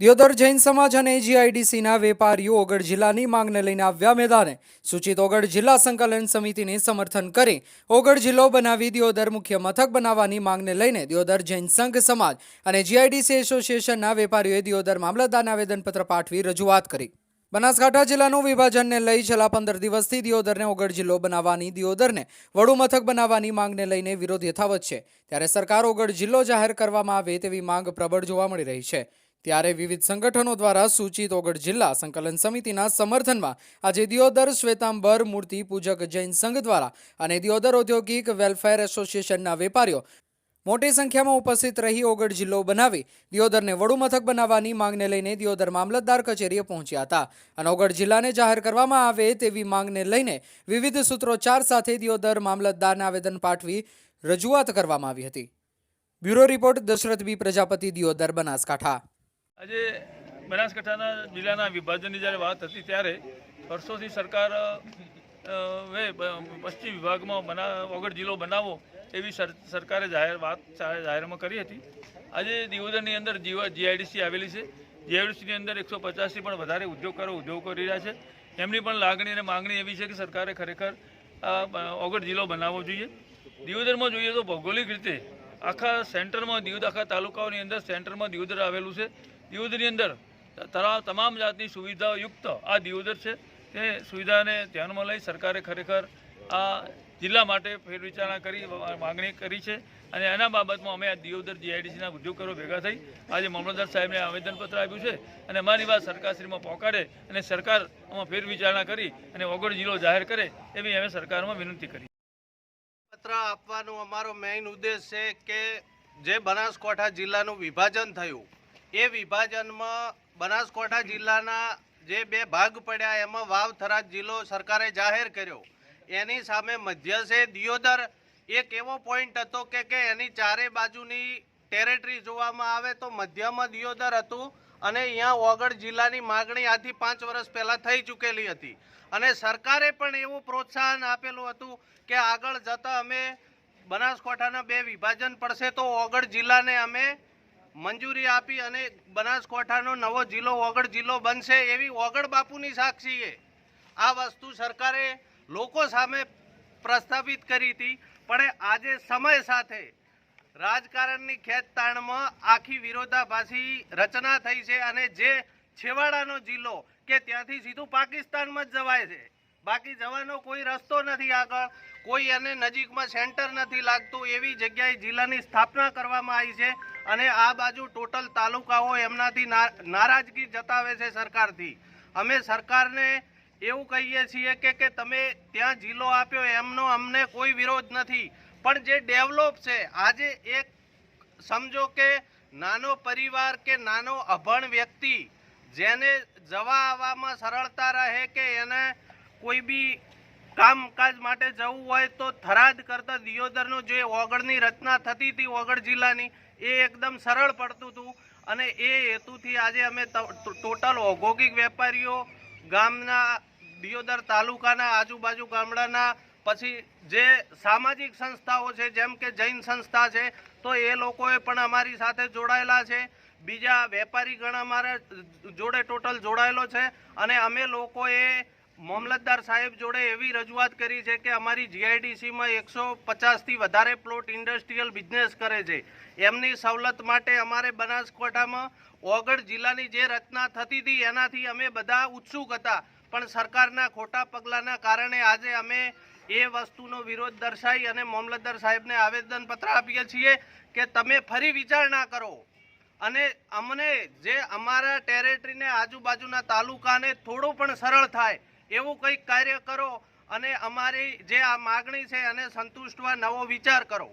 દિયોદર જૈન સમાજ અને જીઆઈડીસીના વેપારીઓ ઓગળ જિલ્લાની માંગને લઈને આવ્યા મેદાને. સૂચિત ઓગળ જિલ્લા સંકલન સમિતિને સમર્થન કરી ઓગળ જિલ્લો બનાવી દિયોદર મુખ્ય મથક બનાવવાની માંગને લઈને દિયોદર જૈન સંઘ સમાજ અને જીઆઈડીસી એસોસિએશનના વેપારીઓએ દિયોદર મામલતદારને આવેદનપત્ર પાઠવી રજૂઆત કરી. બનાસકાંઠા જિલ્લાનું વિભાજનને લઈ છેલ્લા પંદર દિવસથી દિયોદરને ઓગળ જિલ્લો બનાવવાની દિયોદરને વડુ મથક બનાવવાની માંગને લઈને વિરોધ યથાવત છે. ત્યારે સરકાર ઓગળ જિલ્લો જાહેર કરવામાં આવે તેવી માંગ પ્રબળ જોવા મળી રહી છે. ત્યારે વિવિધ સંગઠનો દ્વારા સૂચિત ઓગળ જિલ્લા સંકલન સમિતિના સમર્થનમાં આજે દિયોદર શ્વેતાંબર મૂર્તિ પૂજક જૈન સંઘ દ્વારા અને દિયોદર ઔદ્યોગિક વેલફેર એસોસિએશનના વેપારીઓ મોટી સંખ્યામાં ઉપસ્થિત રહી ઓગળ જિલ્લો બનાવી દિયોદરને વડુ મથક બનાવવાની માંગને લઈને દિયોદર મામલતદાર કચેરીએ પહોંચ્યા હતા. અને ઓગળ જિલ્લાને જાહેર કરવામાં આવે તેવી માંગને લઈને વિવિધ સૂત્રોચ્ચાર સાથે દિયોદર મામલતદારને આવેદન પાઠવી રજૂઆત કરવામાં આવી હતી. Bureau report Dasharath B Prajapati, Deodar Banaskantha. આજે બનાસકાંઠાના જિલ્લાના વિભાજનની જ્યારે વાત હતી ત્યારે વર્ષોથી સરકાર એ પશ્ચિમ વિભાગમાં બના વગર જિલ્લો બનાવો એવી સર, સરકારે જાહેર વાત જાહેરમાં કરી હતી. આજે દિયોદરની અંદર જીવા જીઆઈડીસી આવેલી છે. જીઆઈડીસીની અંદર એકસો પચાસથી પણ વધારે ઉદ્યોગકારો, ઉદ્યોગ કરી રહ્યા છે. એમની પણ લાગણી અને માંગણી એવી છે કે સરકારે ખરેખર ઓગળ જિલ્લો બનાવવો જોઈએ. દિયોદરમાં જોઈએ તો ભૌગોલિક રીતે આખા સેન્ટરમાં દિયોદર આખા તાલુકાઓની અંદર સેન્ટરમાં દિયોદર આવેલું છે. દિયોદરની અંદર તમામ જાતની સુવિધાયુક્ત આ દિયોદર છે. તે સુવિધાને ધ્યાનમાં લઈ સરકારે ખરેખર આ જિલ્લા માટે ફેરવિચારણા કરી માગણી કરી છે અને એના બાબતમાં અમે આ દિયોદર જીઆઈડીસીના ઉદ્યોગકારો ભેગા થઈ આજે મામલતદાર સાહેબને આવેદનપત્ર આપ્યું છે અને અમારી વાત સરકારશ્રીમાં પહોંચાડે અને સરકાર આમાં ફેરવિચારણા કરી અને ઓગણ જિલ્લો જાહેર કરે એવી અમે સરકારમાં વિનંતી કરી. પત્ર આપવાનો અમારો મેઇન ઉદ્દેશ છે કે જે બનાસકાંઠા જિલ્લાનું વિભાજન થયું એ વિભાજનમાં બનાસકાંઠા જિલ્લાના જે બે ભાગ પડ્યા એમાં વાવ થરાદ જિલ્લો સરકારે જાહેર કર્યો. એની સામે મધ્ય છે દિયોદર. એક એવો પોઈન્ટ હતો કે કે એની ચારે બાજુની ટેરેટરી જોવામાં આવે તો મધ્યમાં દિયોદર હતું અને અહીંયા ઓગળ જિલ્લાની માગણી આથી પાંચ વર્ષ પહેલાં થઈ ચૂકેલી હતી. અને સરકારે પણ એવું પ્રોત્સાહન આપેલું હતું કે આગળ જતાં અમે બનાસકાંઠાના બે વિભાજન પડશે તો ઓગળ જિલ્લાને અમે મંજૂરી આપી અને બનાસકાંઠાનો નવો જિલ્લો ઓગળ જિલ્લો બનશે એવી ઓગળ બાપુની સાક્ષીએ આ વસ્તુ સરકારે લોકો સામે પ્રસ્થાપિત કરી હતી. પણ આજે સમય સાથે રાજકારણની ખેતતાણમાં આખી વિરોધાભાસી રચના થઈ છે અને જે છેવાડાનો જિલ્લો કે ત્યાંથી સીધું પાકિસ્તાનમાં જ જવાય છે. બાકી જવાનો કોઈ રસ્તો નથી આગળ, કોઈ એને નજીકમાં સેન્ટર નથી લાગતું એવી જગ્યાએ જિલ્લાની સ્થાપના કરવામાં આવી છે. અને આ બાજુ ટોટલ તાલુકાઓ એમનાથી નારાજગી જતાવે છે સરકારથી. અમે સરકારને એવું કહીએ છીએ કે કે તમે ત્યાં જિલ્લો આપ્યો, એમનો અમને કોઈ વિરોધ નથી. પણ જે ડેવલપ છે, આજે એક સમજો કે નાનો પરિવાર કે નાનો અભણ વ્યક્તિ જેને જવા આવવામાં સરળતા રહે કે એને કોઈ બી કામકાજ માટે જવું હોય તો થરાદ કરતાં દિયોદરનું જે ઓગળની રચના થતી હતી ઓગળ જિલ્લાની, એ એકદમ સરળ પડતું હતું અને એ હેતુથી આજે અમે ટોટલ ઔદ્યોગિક વેપારીઓ ગામના, દિયોદર તાલુકાના, આજુબાજુ ગામડાના, પછી જે સામાજિક સંસ્થાઓ છે, જેમ કે જૈન સંસ્થા છે, તો એ લોકોએ પણ અમારી સાથે જોડાયેલા છે. બીજા વેપારી ગણ અમારા જોડે ટોટલ જોડાયેલો છે અને અમે લોકોએ મામલતદાર સાહેબ જોડે એવી રજૂઆત કરી છે કે અમારી જીઆઈડીસીમાં એકસો પચાસથી વધારે પ્લોટ ઇન્ડસ્ટ્રીયલ બિઝનેસ કરે છે. એમની સવલત માટે અમારે બનાસકાંઠામાં ઓગળ જિલ્લાની જે રચના થતી હતી, એનાથી અમે બધા ઉત્સુક હતા. પણ સરકારના ખોટા પગલાંના કારણે આજે અમે એ વસ્તુનો વિરોધ દર્શાવી અને મામલતદાર સાહેબને આવેદનપત્ર આપીએ છીએ કે તમે ફરી વિચારણા કરો. અને અમને જે અમારા ટેરેટરીને આજુબાજુના તાલુકાને થોડું પણ સરળ થાય એવું કંઈક કાર્ય કરો અને અમારી જે આ માગણી છે એને સંતુષ્ટવા નવો વિચાર કરો.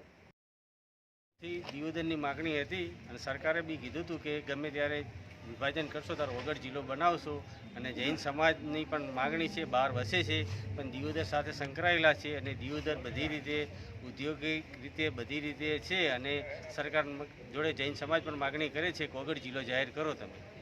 દિયોદરની માગણી હતી અને સરકારે બી કીધું હતું કે ગમે ત્યારે વિભાજન કરશો ત્યારે વગર જિલ્લો બનાવશો અને જૈન સમાજની પણ માગણી છે, બહાર વસે છે, પણ દિયોદર સાથે સંકળાયેલા છે અને દિયોદર બધી રીતે ઉદ્યોગિક રીતે બધી રીતે છે અને સરકાર જોડે જૈન સમાજ પણ માગણી કરે છે કે વગર જિલ્લો જાહેર કરો તમે.